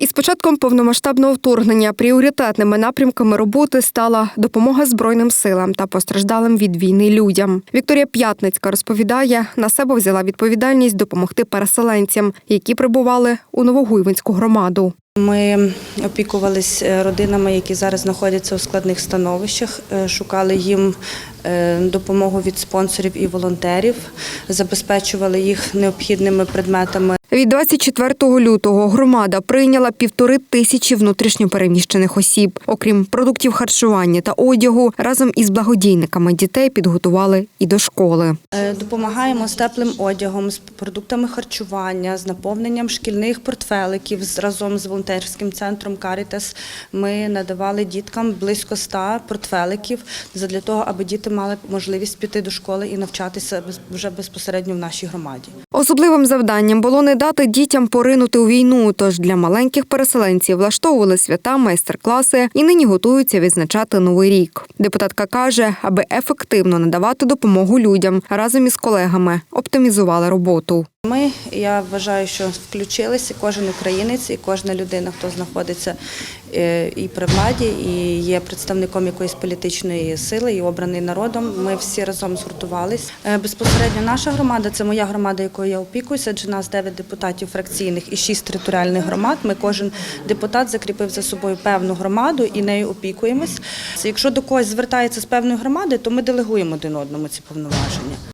Із початком повномасштабного вторгнення пріоритетними напрямками роботи стала допомога Збройним силам та постраждалим від війни людям. Вікторія П'ятницька розповідає, на себе взяла відповідальність допомогти переселенцям, які прибували у Новогуйвинську громаду. Ми опікувались е, родинами, які зараз знаходяться у складних становищах, е, шукали їм е, допомогу від спонсорів і волонтерів, забезпечували їх необхідними предметами. Від 24 лютого громада прийняла півтори тисячі внутрішньопереміщених осіб. Окрім продуктів харчування та одягу, разом із благодійниками дітей підготували і до школи. Допомагаємо з теплим одягом, з продуктами харчування, з наповненням шкільних портфеликів. Разом з волонтерським центром Карітас ми надавали діткам близько 100 портфеликів для того, аби діти мали можливість піти до школи і навчатися вже безпосередньо в нашій громаді. Особливим завданням було не дати дітям поринути у війну. Тож для маленьких переселенців влаштовували свята, майстер-класи і нині готуються відзначати новий рік. Депутатка каже, аби ефективно надавати допомогу людям разом із колегами оптимізували роботу. Ми, я вважаю, що включилися кожен українець і кожна людина, хто знаходиться е, і при владі, і є представником якоїсь політичної сили, і обраний народом. Ми всі разом згуртувались. Е, Безпосередньо наша громада це моя громада, якою я опікуюся. Адже нас 9 депутатів фракційних і 6 територіальних громад. Ми кожен депутат закріпив за собою певну громаду і нею опікуємось. Якщо до когось звертається з певної громади, то ми делегуємо один одному ці повноваження.